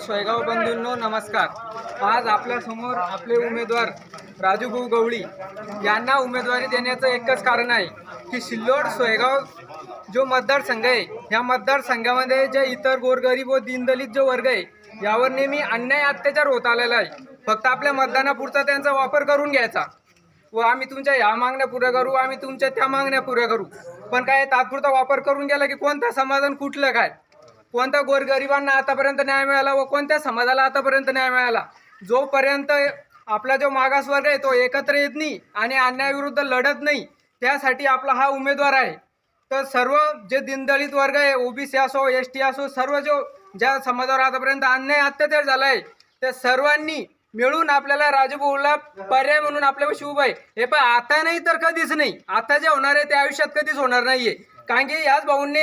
सोयगाव बंधूंनो नमस्कार. आज आपल्यासमोर आपले उमेदवार राजूभाऊ गवळी यांना उमेदवारी देण्याचं एकच कारण आहे की सिल्लोड सोयगाव जो मतदारसंघ आहे या मतदारसंघामध्ये जे इतर गोरगरीब व दीनदलित जो वर्ग आहे यावर नेहमी अन्याय अत्याचार होत आलेला आहे. फक्त आपल्या मतदानापुरता त्यांचा वापर करून घ्यायचा. व आम्ही तुमच्या ह्या मागण्या पुऱ्या करू आम्ही तुमच्या त्या मागण्या पुऱ्या करू. पण काय तात्पुरता वापर करून गेला की कोणता समाधान कुठलं काय? कोणत्या गोरगरिबांना आतापर्यंत न्याय मिळाला व कोणत्या समाजाला आतापर्यंत न्याय मिळाला? जोपर्यंत आपला जो मागासवर्ग आहे तो एकत्र येत नाही आणि अन्यायाविरुद्ध लढत नाही त्यासाठी आपला हा उमेदवार आहे. तर सर्व जे दिनदलित वर्ग आहे ओबीसी असो एस टी असो सर्व जो ज्या समाजावर आतापर्यंत अन्याय अत्याचार झाला आहे त्या सर्वांनी मिळून आपल्याला राजभाऊला पर्याय म्हणून आपल्यापाशी उभं आहे. हे पण आता नाही तर कधीच नाही. आता जे होणार आहे ते आयुष्यात कधीच होणार नाहीये. कारण की याच भाऊंनी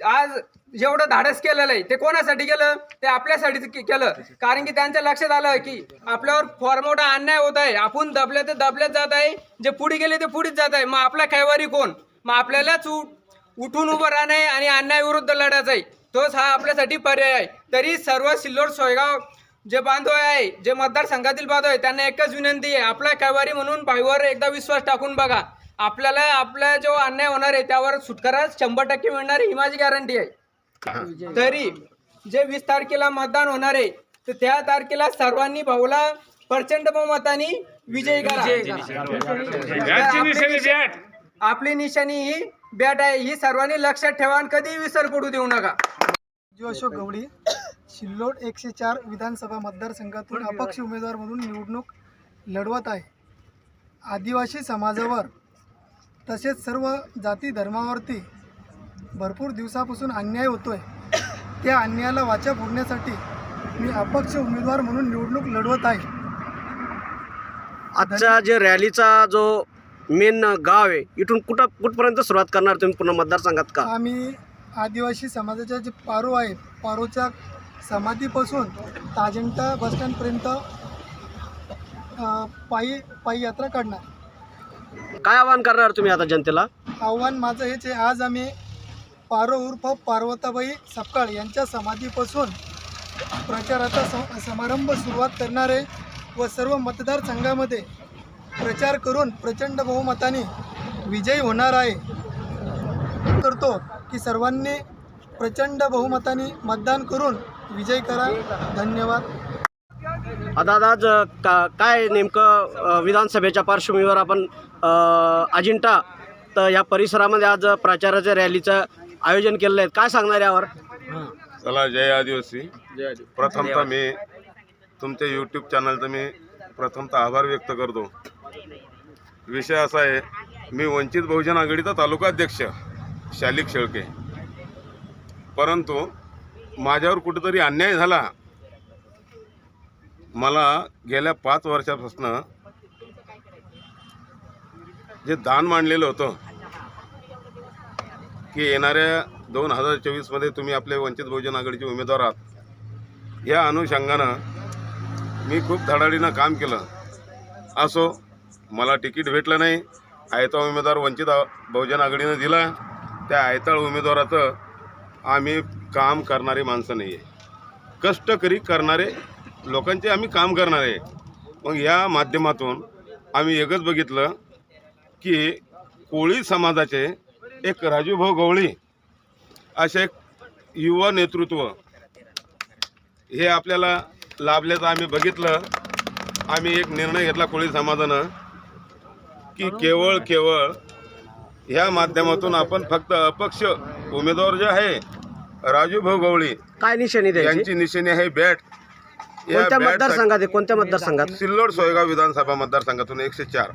आज जेवढं धाडस केलेलं आहे ते कोणासाठी केलं? ते आपल्यासाठी केलं. कारण की त्यांच्या लक्षात आलं की आपल्यावर फार मोठा अन्याय होत आहे. आपण दबले ते दबल्यात जात आहे. जे पुढे गेले ते पुढेच जात आहे. मग आपला कैवारी कोण? मग आपल्यालाच उठून उभं राहणे आणि अन्यायाविरुद्ध लढायचं आहे. तोच हा आपल्यासाठी पर्याय आहे. तरी सर्व सिल्लोड सोयगाव जे बांधव आहे जे मतदारसंघातील बांधव आहे त्यांना एकच विनंती आहे. आपला कैवारी म्हणून भाईवर एकदा विश्वास टाकून बघा. आपल्याला आपला जो अन्याय होणार आहे त्यावर सुटकारा शंभर टक्के मिळणार आहे ही माझी गॅरंटी आहे. तरी जे वीस तारखेला मतदान होणार आहे तर त्या तारखेला सर्वांनी भाऊला प्रचंड बहुमताने विजयी करा. आपली- आपली निशाणी ही बॅट आहे ही सर्वांनी लक्षात ठेवा आणि कधी विसर पडू देऊ नका. जो अशोक गवळी सिल्लोड एकशे चार विधानसभा मतदारसंघातून अपक्ष उमेदवार म्हणून निवडणूक लढवत आहे. आदिवासी समाजावर तसेच सर्व जाती धर्मावरती भरपूर दिवसापासून अन्याय होतोय. त्या अन्यायाला वाचा फोडण्यासाठी मी अपक्ष उमेदवार म्हणून निवडणूक लढवत आहे. आजचा जे रॅलीचा जो मेन गाव आहे इथून कुठं कुठपर्यंत सुरुवात करणार तुम्ही पुन्हा मतदारसंघात का? आम्ही आदिवासी समाजाच्या जे पारो आहे पारोच्या समाधीपासून ताजंटा बसस्टँडपर्यंत पायी पायी यात्रा काढणार. काय आवाहन करणार तुम्ही आता जनतेला? आव्हान माझं हेच आहे आज आम्ही पारो उर्फ पार्वताबाई सपकाळ यांच्या समाधीपासून प्रचाराचा सम समारंभ सुरुवात करणार आहे व सर्व मतदारसंघामध्ये प्रचार करून प्रचंड बहुमताने विजयी होणार आहे. करतो की सर्वांनी प्रचंड बहुमताने मतदान करून विजय करा. धन्यवाद. आता आज का काय नेमकं विधानसभेच्या पार्श्वभूमीवर आपण अजिंठा तर या परिसरामध्ये आज प्रचाराच्या रॅलीचं आयोजन केलेलं आहे. काय सांगणार यावर? चला जय आदिवासी. प्रथमतः मी तुमच्या यूट्यूब चॅनलचं मी प्रथमतः आभार व्यक्त करतो. विषय असा आहे मी वंचित बहुजन आघाडीचा तालुकाध्यक्ष शालिक शेळके. परंतु माझ्यावर कुठेतरी अन्याय झाला मला गेल्या पाच वर्षापासून जे दान मांडलेलं होतं की येणाऱ्या दोन हजार चोवीसमध्ये तुम्ही आपले वंचित बहुजन आघाडीचे उमेदवार आहात. या अनुषंगानं मी खूप धडाडीनं काम केलं. असो मला तिकीट भेटलं नाही. आयता उमेदवार वंचित बहुजन आघाडीनं दिला. त्या आयताळ उमेदवाराचं आम्ही काम करणारी माणसं नाही आहे कष्टकरी करणारे लोकांचे आम्ही काम करणारे मग या माध्यमातून आम्ही एकच बघितलं की कोळी समाजाचे एक राजूभाऊ गवळी असे एक युवा नेतृत्व हे आपल्याला लाभल्याचं आम्ही बघितलं. आम्ही एक निर्णय घेतला कोळी समाजानं की केवळ केवळ ह्या माध्यमातून आपण फक्त अपक्ष उमेदवार जे आहे राजूभाऊ गवळी काय निशाणी यांची निशाणी आहे बॅट. कोणत्या मतदारसंघात आहे? कोणत्या मतदारसंघात? सिल्लोड सोयगाव विधानसभा मतदारसंघातून एकशे चार.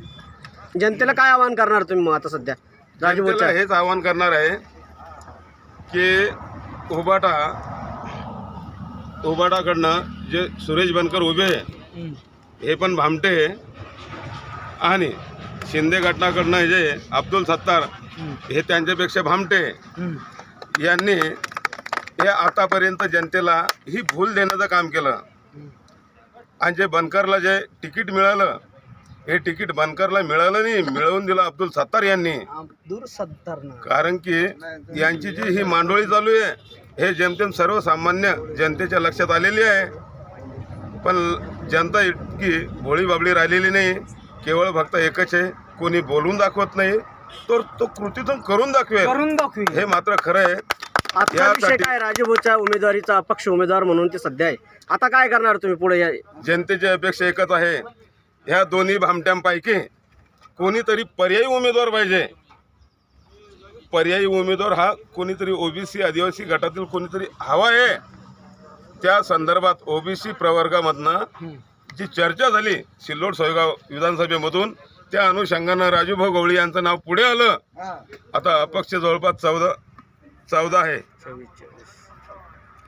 जनतेला काय आवाहन करणार तुम्ही मग आता सध्या? जनतेला राजभाऊच्या हेच आवाहन करणार आहे की उबाटा उबाटाकडनं जे सुरेश बनकर उभे आहे, हे पण भामटे आहे. आणि शिंदे गटाकडनं जे अब्दुल सत्तार हे त्यांच्यापेक्षा भामटे आहे. यांनी हे आतापर्यंत जनतेला ही भूल देण्याचं काम केलं. आणि जे बनकरला जे तिकीट मिळालं हे तिकीट बनकरला मिळालं नाही मिळवून दिलं अब्दुल सत्तार यांनी. दूर सत्तर कारण की यांची जी ही मांडोळी चालू आहे हे जेमतेम सर्वसामान्य जनतेच्या लक्षात आलेली आहे. पण जनता इतकी भोळी बाबळी राहिलेली नाही केवळ फक्त एकच आहे कोणी बोलून दाखवत नाही तर तो कृतीतून करून दाखवेल. करून दाखवी हे मात्र खरं आहे. आजचा विषय यासाठी- काय? राजूभाऊच्या उमेदवारीचा अपक्ष उमेदवार म्हणून ते सध्या आहे. आता काय करणार तुम्ही पुढे या? जनतेची अपेक्षा एकच आहे. ह्या दोन्ही भामट्यांपैकी कोणीतरी पर्यायी उमेदवार पाहिजे. पर्यायी उमेदवार हा कोणीतरी ओबीसी आदिवासी गटातील कोणीतरी हवा आहे. त्या संदर्भात ओबीसी प्रवर्गामधनं जी चर्चा झाली सिल्लोड सोयगाव विधानसभेमधून त्या अनुषंगानं राजूभाऊ गवळी यांचं नाव पुढे आलं. आता अपक्ष जवळपास चौदा चौदा आहे.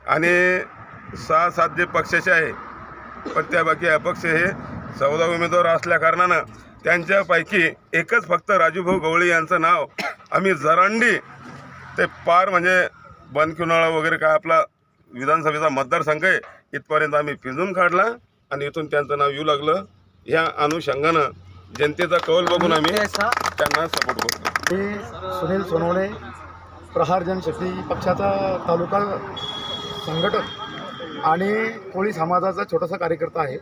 आणि सहा सात जे पक्षाचे आहे पण त्या बाकी अपक्ष हे चौदा उमेदवार असल्या कारणानं त्यांच्यापैकी एकच फक्त राजूभाऊ गवळी यांचं नाव आम्ही जरांडी ते पार म्हणजे बनकिनाळा वगैरे काय आपला विधानसभेचा मतदारसंघ आहे इथपर्यंत आम्ही पिंजून काढला आणि इथून त्यांचं नाव येऊ लागलं. ह्या अनुषंगानं जनतेचा कौल बघून आम्ही त्यांना सपोर्ट करतो. मी सुनील सोनवणे प्रहार जनशक्ती पक्षाचा तालुका संघटक आणि कोळी समाजाचा छोटासा कार्यकर्ता आहे.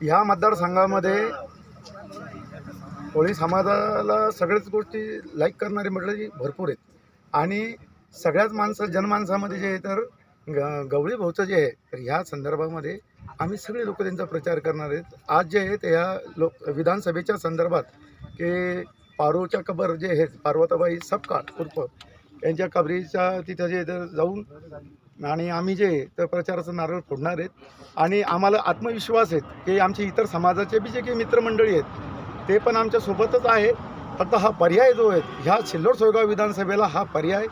ह्या मतदारसंघामध्ये कोळी समाजाला सगळ्याच गोष्टी लाईक करणारे मंडळी भरपूर आहेत. आणि सगळ्याच माणसं जनमानसामध्ये जे आहे तर ग गवळी भाऊचं जे आहे तर ह्या संदर्भामध्ये आम्ही सगळे लोक त्यांचा प्रचार करणार आहेत. आज जे आहे ते ह्या लोक विधानसभेच्या संदर्भात की पारूच्या कबर जे आहेत पार्वताबाई सपकाळ उर्फ यांच्या कबरीच्या तिथं जे जाऊन आणि आम्ही जे तर प्रचाराचं नारळ फोडणार आहेत आणि आम्हाला आत्मविश्वास आहेत की आमचे इतर समाजाचे बी जे काही मित्रमंडळी आहेत ते पण आमच्यासोबतच आहे. फक्त हा पर्याय जो आहे ह्या सिल्लोड सोयगाव विधानसभेला हा पर्याय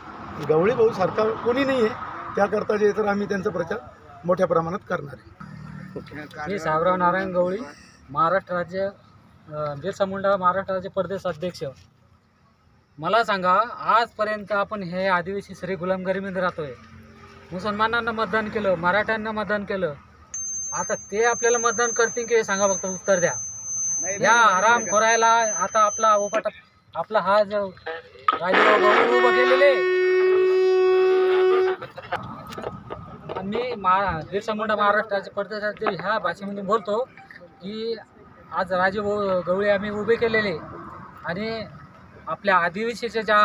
गवळी भाऊ सरकार कोणी नाही आहे. त्याकरता जे तर आम्ही त्यांचा प्रचार मोठ्या प्रमाणात करणार आहे. मी साहेबराव नारायण गवळी महाराष्ट्र राज्य बिरसा मुंडा महाराष्ट्र राज्य प्रदेश अध्यक्ष. मला सांगा आजपर्यंत आपण हे आदिवासी सरी गुलामगिरीमध्ये राहतोय? मुसलमानांना मतदान केलं मराठ्यांना मतदान केलं. आता ते आपल्याला मतदान करतील की हे सांगा फक्त उत्तर द्या. या आराम करायला आता आपला ओपाटा आपला हा जो उभं केलेले मी मा बिरसा मुंडा महाराष्ट्राचे पडद्याचे ह्या भाषेमध्ये बोलतो की आज राजे गवळे आम्ही उभे केलेले. आणि आपल्या आदिवासीच्या ज्या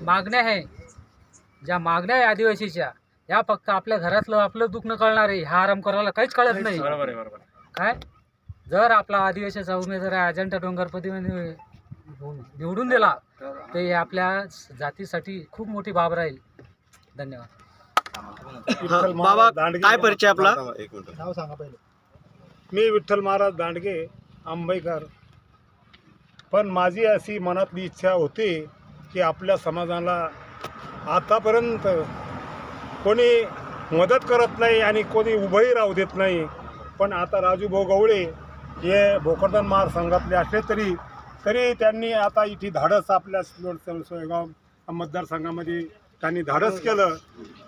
मागण्या आहे ज्या मागण्या आहे आदिवासीच्या ह्या फक्त आपल्या घरातलं आपलं दुखणं कळणार आहे ह्या आराम करायला काहीच कळत नाही. काय? जर आपला आदिवासीचा उमेदवार आहे अजंठा डोंगरपती निवडून दिला तर हे आपल्या जातीसाठी खूप मोठी बाब राहील. धन्यवाद. हा, बाबा काय परिचय आपला? एक मिनिट नाव सांगा पहिले. मी विठ्ठल महाराज दांडगे आंबेकर पण माझी अशी मनातली इच्छा होती की आपल्या समाजाला आतापर्यंत कोणी मदत करत नाही आणि कोणी उभंही राहू देत नाही. पण आता राजूभाऊ गवळे हे भोकरदन महार संघातले असले तरी तरी त्यांनी आता इथे धाडस आपल्या सिल्लोड सोयगाव मतदारसंघामध्ये त्यांनी धाडस केलं.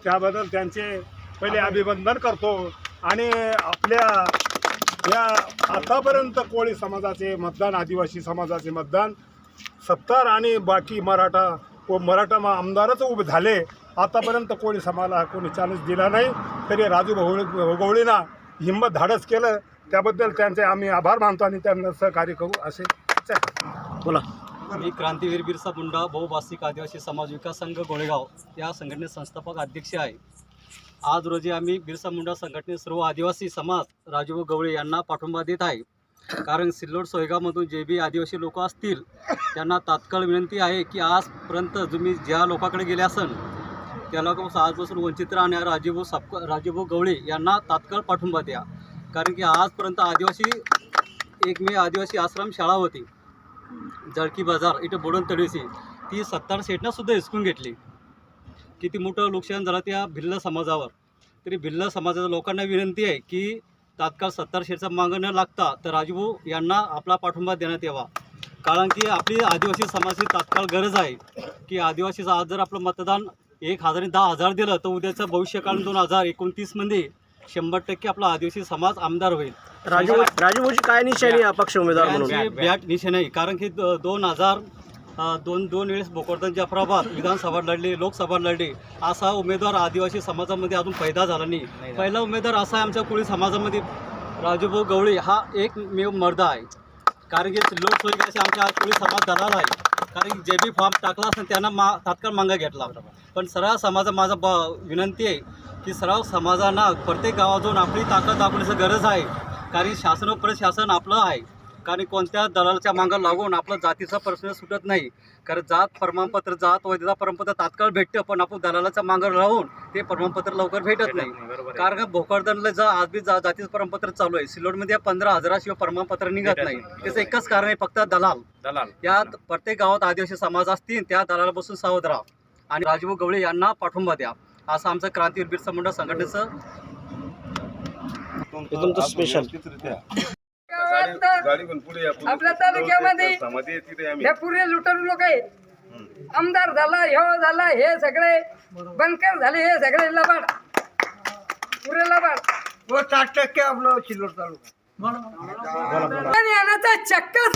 त्याबद्दल त्यांचे पहिले अभिनंदन करतो. आणि आपल्या या आतापर्यंत कोळी समाजाचे मतदान आदिवासी समाजाचे मतदान सत्तर आणि बाकी मराठा व मराठा मा- आमदारच उभे झाले. आतापर्यंत कोळी समाजाला कोणी चान्स दिला नाही. तरी राजू भाऊ गवळीना हिंमत धाडस केलं. त्याबद्दल त्यांचे आम्ही आभार मानतो आणि त्यांना सहकार्य करू असे. बोला. मी क्रांतीवीर बिरसा मुंडा बहुभाषिक आदिवासी समाज विकास संघ गोळेगाव या संघटनेचे संस्थापक अध्यक्ष आहे. आज रोजी आम्ही बिरसा मुंडा संघटने सर्व आदिवासी समाज राजूभाऊ गवळे यांना पाठिंबा देत आहे. कारण सिल्लोड सोयगावमधून जे बी आदिवासी लोक असतील त्यांना तात्काळ विनंती आहे की आजपर्यंत तुम्ही ज्या लोकांकडे गेले असन त्या लोकांपासून आजपासून वंचित राहणाऱ्या राजूभाऊ साप राजूभाऊ गवळे यांना तात्काळ पाठिंबा द्या. कारण की आजपर्यंत आदिवासी एक मे आदिवासी आश्रम शाळा होती. जळकी बाजार इथं बोडन तडीसी ती सत्तार सेटनं सुद्धा हिसकून घेतली. किती मोठं नुकसान झालं त्या भिल्ल समाजावर. तरी भिल्ल समाजाच्या लोकांना विनंती आहे की तात्काळ सत्तार शेटचा मागं न लागता तर राजभाऊ यांना आपला पाठिंबा देण्यात यावा. कारण की आपली आदिवासी समाजाची तात्काळ गरज आहे की आदिवासीचं आज जर आपलं मतदान एक हजार आणि दहा हजार दिलं तर उद्याचं भविष्यकाळ दोन हजार एकोणतीसमध्ये शंभर टक्के आपला आदिवासी समाज आमदार होईल. राजू राजूभाऊची काय निशाणी अपक्ष उमेदवार बॅट निशाण कारण की दोन हजार दोन दोन वेळेस भोकरदन जाफराबाद विधानसभा लढली लोकसभा लढली. असा उमेदवार आदिवासी समाजामध्ये अजून पैदा झाला नाही. पहिला उमेदवार असा आहे आमच्या कोळी समाजामध्ये. राजूभाऊ गवळी हा एकमेव मर्द आहे. कारण की लोकसोयी आमच्या कोळी समाज दलाल आहे. कारण की जे बी फॉर्म टाकला असेल त्यांना मा तात्काळ मागा घेतला. पण सर्व समाजा माझा ब विनंती आहे की सर्व समाजांना प्रत्येक गावात जाऊन आपली ताकद दाखवण्याची गरज आहे. कारण शासन प्रशासन आपलं आहे. कारण कोणत्या दलालच्या मागं लागून आपला जातीचा प्रश्न सुटत नाही. कारण जात प्रमाणपत्र जात वैधता प्रमाणपत्र तात्काळ भेटतं पण आपण दलालाच्या मागं राहून ते प्रमाणपत्र लवकर भेटत नाही. कारण भोकरदनला जा आज बी जा जातीचं प्रमाणपत्र चालू आहे सिल्लोडमध्ये पंधरा हजाराशिवाय प्रमाणपत्र निघत नाही. त्याचं एकच कारण आहे फक्त दलाल. दलाल. यात प्रत्येक गावात आदिवासी समाज असतील त्या दलालापासून सावध राहा. आणि राजभाऊ गवळे यांना पाठिंबा द्या. असं आमचं क्रांतीवीर संघटनेचं तुमचं स्पेशल आपल्या तालुक्यामध्ये पूर्वी लुटारू लोक आहेत. आमदार झाला ह्यो झाला हे सगळे बनकर झाले हे सगळे लबाड. पुरे लबाड. व साठ टक्के आपलं सिल्लोड तालुका. यानाचा चक्का